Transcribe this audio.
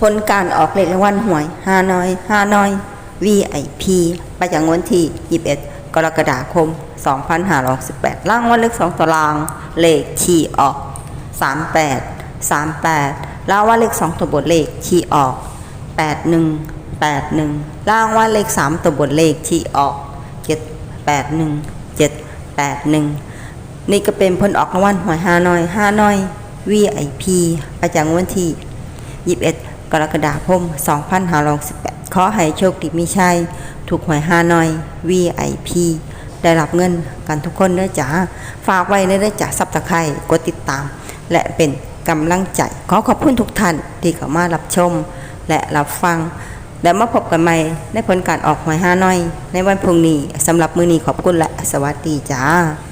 ผลการออกเลขรางวัลหวยฮาน้อยฮาน้อย VIP ประจำวันที่ 21 กรกฎาคม 2568รางวัลเลข2ตาราง เลขที่ออก 38 38รางวัลเลข2ตัวบนเลขที่ออก 81 81รางวัลเลข 3 ตัวบนเลขที่ออก 781 781 นี่ก็เป็นผลออกรางวัลหวยฮาน้อยฮาน้อย VIP ประจำวันที่ 21 กรกฎาคม2518ขอให้โชคดีมีชัย ถูกหวยฮานอย VIP ได้รับเงินกันทุกคนด้อจ้าฝากไว้ในด้อจ้าซับตะไคร่กดติดตาม และเป็นกำลังใจ ขอขอบคุณทุกท่านที่เข้ามารับชม และรับฟัง และมาพบกันใหม่ในผลการออกหวยฮานอย ในวันพรุ่งนี้สำหรับมือนี้ขอบคุณและสวัสดีจ้า